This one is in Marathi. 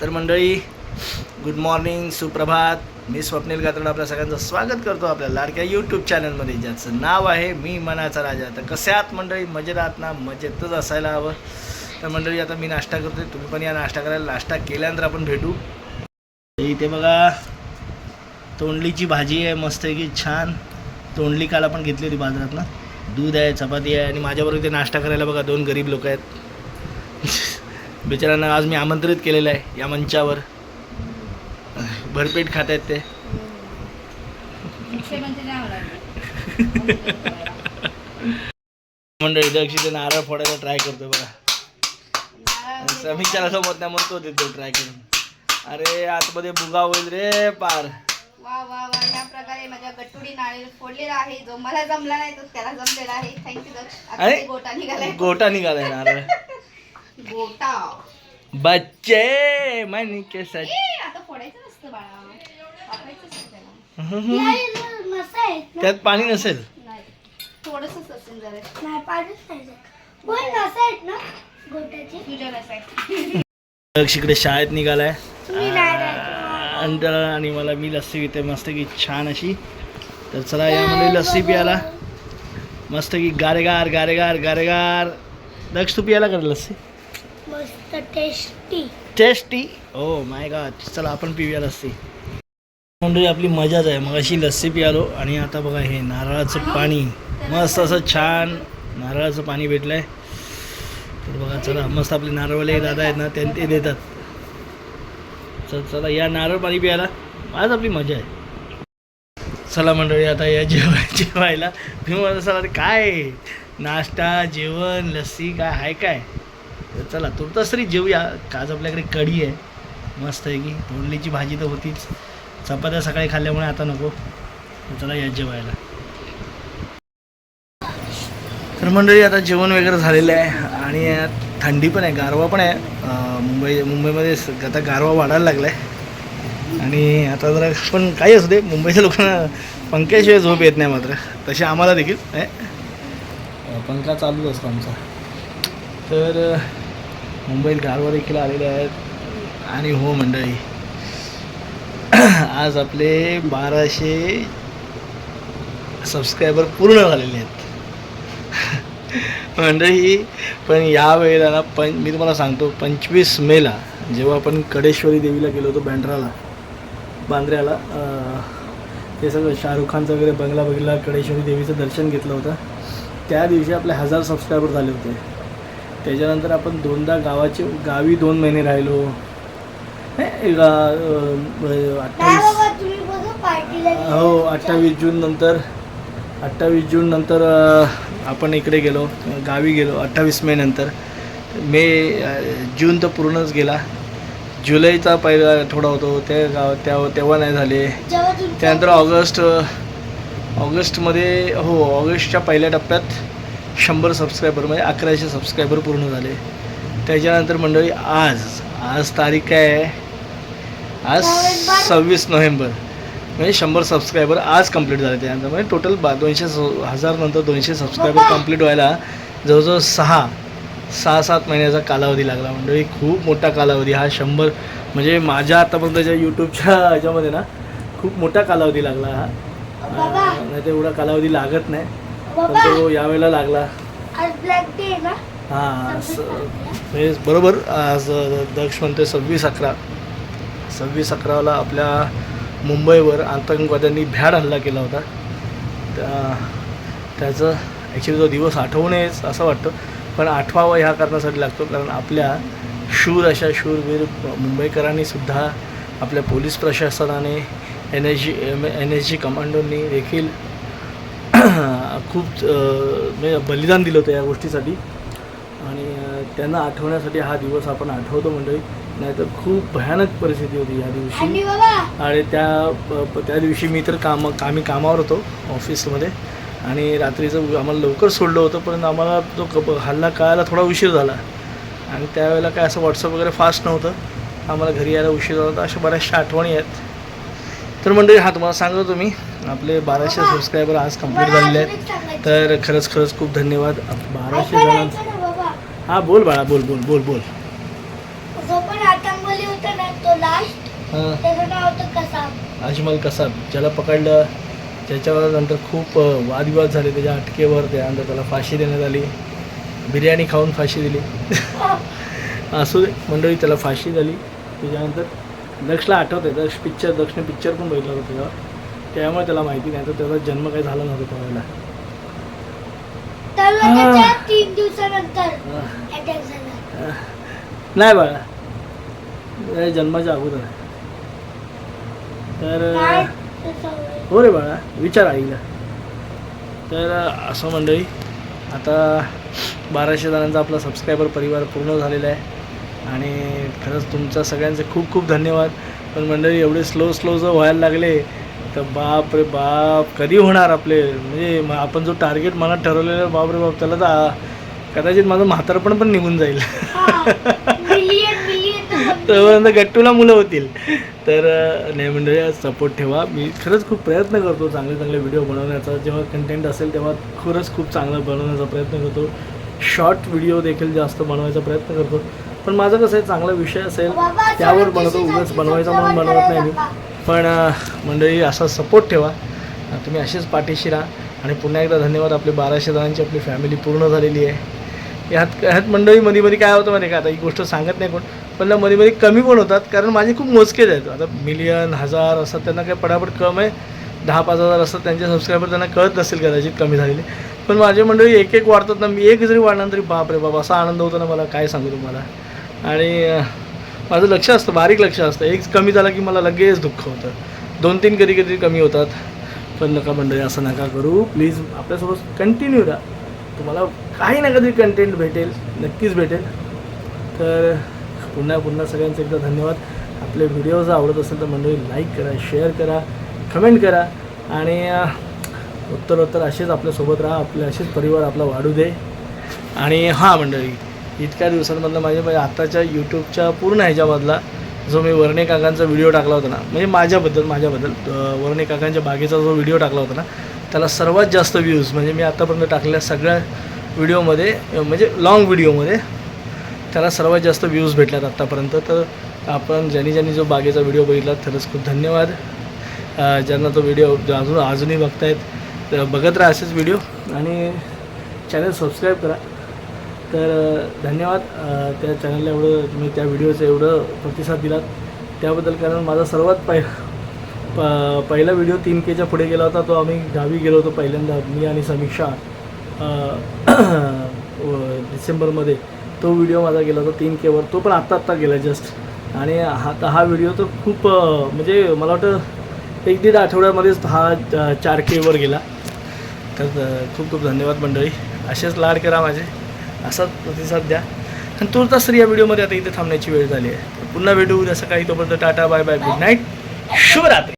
तर मंडळी गुड मॉर्निंग सुप्रभात. मी स्वप्नील गात्रड आपल्या सगळ्यांचं स्वागत करतो आपल्या लाडक्या यूट्यूब चॅनलमध्ये ज्याचं नाव आहे मी मनाचा राजा. तर कसे आहात मंडळी? मजेत आहात ना? मजेतच असायला हवं. तर मंडळी आता मी नाश्ता करतोय. तुम्ही पण या नाश्ता करायला. नाश्ता केल्यानंतर आपण भेटू. इथे बघा तोंडलीची भाजी आहे मस्त की छान. तोंडली काल आपण घेतली होती बाजारात ना. दूध आहे चपाती आहे आणि माझ्याबरोबर इथे नाश्ता करायला बघा दोन गरीब लोक आहेत. बिचारांना आज मी आमंत्रित केलेलं आहे या मंचावर. भरपेट खात आहेत ते. मंडळी दक्षी ते नारळ फोडायला ट्राय करतोय बघा. समीक्षाला समोर नाही म्हणतो देतो ट्राय करून. अरे आतमध्ये बुगा होईल रे पार. वा वा वा या प्रकारे माझ्या गट्टुडी नारळ फोडलेला आहे. जो मला जमला नाही तो त्याला जमलेला आहे. Thank you Daksh. गोटा निघालाय. गोटा निघालाय नारळ. गोटा बच्चे मन के सच आता फोडायचं नसतं बाळा. त्यात पाणी नसेल. असेल जरा. नाही नाही ना? दक्ष इकडे शाळेत निघालाय. अंडर आणि मला मी लस्सी पिते मस्त की छान अशी. तर चला यामध्ये लस्सी प्यायला. मस्त की गारेगार गारेगार गारेगार. दक्ष तू प्यायला कर लस्सी. मस्त tasty tasty oh my God चला आपण पिऊया लस्सी. मंडळी आपली मजाच आहे. मग अशी लस्सी पियालो आणि आता बघा हे नारळाचं पाणी. मस्त असं छान नारळाचं पाणी भेटलंय. तर बघा चला मस्त आपले नारळवाले दादा आहेत ना त्यांनी ते देतात. चल चला या नारळ पाणी प्यायला. आज आपली मजा आहे. चला मंडळी आता या जेवाय जेवायला. तुम्ही म्हणत अरे काय? नाश्ता जेवण लस्सी काय आहे काय? तर चला तुमचं तरी जेवूया आज आपल्याकडे कढी आहे. मस्त आहे की. तोंडलीची भाजी तर होतीच. चपात्या सकाळी खाल्ल्यामुळे आता नको. चला या जेवायला. तर मंडळी आता जेवण वगैरे झालेलं आहे. आणि थंडी पण आहे. गारवा पण आहे. मुंबई मुंबईमध्ये आता गारवा वाढायला लागला आहे आणि आता जरा पण काही असू दे. मुंबईच्या लोकांना पंख्याशिवाय झोप येत नाही मात्र. तसे आम्हाला देखील पंखा चालूच असतो आमचा. तर मुंबईत गारवा देखील आलेले आहेत. आणि हो मंडळी आज आपले बाराशे सबस्क्रायबर पूर्ण झालेले आहेत. मंडळी पण या वेळेला ना पं मी तुम्हाला सांगतो पंचवीस मेला जेव्हा आपण कडेश्वरी देवीला गेलो होतो बँड्राला बांद्र्याला ते सगळं शाहरुख खानचं वगैरे बंगला बघितला कडेश्वरी देवीचं दर्शन घेतलं होतं. त्या दिवशी आपले हजार सबस्क्रायबर झाले होते. त्याच्यानंतर आपण दोनदा गावाचे गावी दोन महिने राहिलो. अठ्ठावीस. हो अठ्ठावीस जून नंतर अठ्ठावीस जून नंतर आपण इकडे गेलो गावी गेलो अठ्ठावीस मे नंतर. मे जून तर पूर्णच गेला. जुलैचा पहिला आठवडा होतो त्या गाव त्या तेव्हा नाही झाले. त्यानंतर ऑगस्ट ऑगस्टमध्ये हो ऑगस्टच्या पहिल्या टप्प्यात शंभर सबस्क्रायबर म्हणजे अकराशे सबस्क्रायबर पूर्ण झाले. त्याच्यानंतर मंडळी आज आज तारीख काय आहे? आज. सव्वीस नोव्हेंबर. म्हणजे शंभर सबस्क्रायबर आज कंप्लीट झाले त्यानंतर. म्हणजे टोटल बा दोनशे स- हजार नंतर दोनशे सबस्क्रायबर. कंप्लीट व्हायला जवळजवळ सहा सहा सात महिन्याचा कालावधी लागला. मंडळी खूप मोठा कालावधी. हा शंभर म्हणजे माझ्या आतापर्यंतच्या यूट्यूबच्या ह्याच्यामध्ये ना खूप मोठा कालावधी लागला हा. नाही तर एवढा कालावधी लागत नाही. तो यावेळेला लागला. हां म्हणजे बरोबर आज दक्ष म्हणते सव्वीस अकरा. सव्वीस अकराला आपल्या मुंबईवर आतंकवाद्यांनी भ्याड हल्ला केला होता. त्या त्याचं ॲक्च्युली तो दिवस आठवू नयेच असं वाटतं. पण आठवावा ह्या कारणासाठी लागतो कारण आपल्या शूर अशा शूरवीर मुंबईकरांनी सुद्धा आपल्या पोलीस प्रशासनाने N S G N S G कमांडोंनी देखील खूप म्हणजे बलिदान दिलं होतं या गोष्टीसाठी. आणि त्यांना आठवण्यासाठी हा दिवस आपण आठवतो मंडळी. नाहीतर खूप भयानक परिस्थिती होती या दिवशी. आणि त्या त्या दिवशी मी तर काम आम्ही कामावर होतो ऑफिसमध्ये. आणि रात्रीचं आम्हाला लवकर सोडलं होतं पण आम्हाला तो कप हल्ला कळायला थोडा उशीर झाला. आणि त्यावेळेला काय असं व्हॉट्सअप वगैरे फास्ट नव्हतं. आम्हाला घरी यायला उशीर झाला होता. अशा बऱ्याचशा आठवणी आहेत. तर मंडळी हा तुम्हाला सांगतो तुम्ही. आपले बाराशे सबस्क्रायबर आज कंप्लीट झालेले आहेत. तर खरंच खरंच खूप धन्यवाद. बाराशे जणांचं बाबा. हां बोल बाळा बोल बोल बोल बोल. अजमल कसाब ज्याला पकडलं. त्याच्यावर नंतर खूप वादविवाद झाले. त्याच्या अटकेवर त्यानंतर त्याला फाशी देण्यात आली. बिर्याणी खाऊन फाशी दिली. असू दे मंडळी त्याला फाशी झाली. त्याच्यानंतर दक्षला आठवत आहे दक्ष पिक्चर दक्षने पिक्चर पण बघितलं होतं तेव्हा. त्यामुळे त्याला माहिती नाही. तर त्याचा जन्म काही झाला नव्हता त्यावेळेला. त्याच्या तीन दिवसानंतर झाला. नाही बाळा. जन्माच्या अगोदर. आहे. तर त्याचं? हो रे बाळा. विचार आईला. तर असं मंडळी आता बाराशे जणांचा आपला सबस्क्रायबर परिवार पूर्ण झालेला आहे. आणि खरंच तुमचा सगळ्यांचे खूप खूप धन्यवाद. पण मंडळी एवढे स्लो स्लो जर व्हायला लागले तर बाप रे बाप कधी होणार आपले? म्हणजे म- आपण जो टार्गेट मनात ठरवलेला बाप रे बाप त्याला तर कदाचित माझं म्हातारपण पण निघून जाईल. मिलियन मिलियन तोपर्यंत गट्टूला मुलं होतील. तर नाही मंडळी सपोर्ट ठेवा. मी खरंच खूप प्रयत्न करतो चांगले चांगले व्हिडिओ बनवण्याचा. जेव्हा कंटेंट असेल तेव्हा खरंच खूप चांगलं बनवण्याचा प्रयत्न करतो. शॉर्ट व्हिडिओ देखील जास्त बनवायचा प्रयत्न करतो. पण माझं कसं आहे चांगला विषय असेल त्यावर बनवतो उगाच बनवायचा म्हणून बनवत नाही मी. पण मंडळी असा सपोर्ट ठेवा. तुम्ही असेच पाठीशी राहा. आणि पुन्हा एकदा धन्यवाद आपले बाराशे जणांची आपली फॅमिली पूर्ण झालेली आहे. ह्यात ह्यात मंडळी मध्ये मध्ये काय होतं आहे का? आता ही गोष्ट सांगत नाही कोण पण मध्ये मध्ये कमी पण होतात कारण माझे खूप मोजकेच आहेत. आता मिलियन हजार असतात त्यांना काही पडापड कम आहे. दहा पाच हजार असतात त्यांचे सबस्क्रायबर त्यांना कळत नसेल कदाचित कमी झालेले. पण माझे मंडळी एक एक वाढतात ना मी एक जरी वाढला ना तरी बाप रे बाप असा आनंद होतो ना मला काय सांगू तुम्हाला. आणि माझं लक्ष असतं बारीक लक्ष असतं. एक कमी झाला की मला लगेच दुःख होतं. दोन तीन कधी कधी कमी होतात. पण नका मंडळी असं नका करू. प्लीज आपल्यासोबत कंटिन्यू राहा. तुम्हाला काही ना कधी कंटेंट भेटेल नक्कीच भेटेल. तर पुन्हा पुन्हा सगळ्यांचं एकदा धन्यवाद. आपले व्हिडिओ जर आवडत असेल तर मंडळी लाईक करा शेअर करा कमेंट करा. आणि उत्तर उत्तरोत्तर असेच आपल्यासोबत राहा. आपले असेच परिवार आपला वाढू दे. आणि हां मंडळी इतक्या दिवसांमधलं माझ्या म्हणजे आत्ताच्या यूट्यूबच्या पूर्ण ह्याच्यामधला जो मी वर्णे काकांचा व्हिडिओ टाकला होता ना म्हणजे माझ्याबद्दल माझ्याबद्दल वर्णे काकांच्या बागेचा जो व्हिडिओ टाकला होता ना त्याला सर्वात जास्त व्ह्यूज म्हणजे मी आत्तापर्यंत टाकलेल्या सगळ्या व्हिडिओमध्ये म्हणजे लाँग व्हिडिओमध्ये त्याला सर्वात जास्त व्ह्यूज भेटल्यात आत्तापर्यंत. तर आपण ज्यांनी ज्यांनी जो बागेचा व्हिडिओ बघितला खरंच खूप धन्यवाद. ज्यांना तो व्हिडिओ अजून अजूनही बघतायत तर बघत राहा असेच व्हिडिओ आणि चॅनल सबस्क्राईब करा. तर धन्यवाद. त्या चॅनलला एवढं तुम्ही त्या व्हिडिओचं एवढं प्रतिसाद दिलात. त्याबद्दल कारण माझा सर्वात पै प पहिला व्हिडिओ तीन केच्या पुढे गेला होता. तो आम्ही गावी गेलो होतो पहिल्यांदा मी आणि समीक्षा. व- डिसेंबरमध्ये तो व्हिडिओ माझा गेला होता तीन केवर तो पण आत्ता आत्ता गेला जस्ट आणि हा आता हा व्हिडिओ तर खूप म्हणजे मला वाटतं एक दीड आठवड्यामध्येच हा चार केवर गेला. तर खूप खूप धन्यवाद मंडळी. असेच लाड करा माझे. असाच प्रतिसाद द्या. आणि तुर्तास तर या व्हिडिओमध्ये आता इथे थांबण्याची वेळ झाली आहे. पुन्हा भेटू. उद्या सकाळी तोपर्यंत tata bye bye good night शुभरात्री.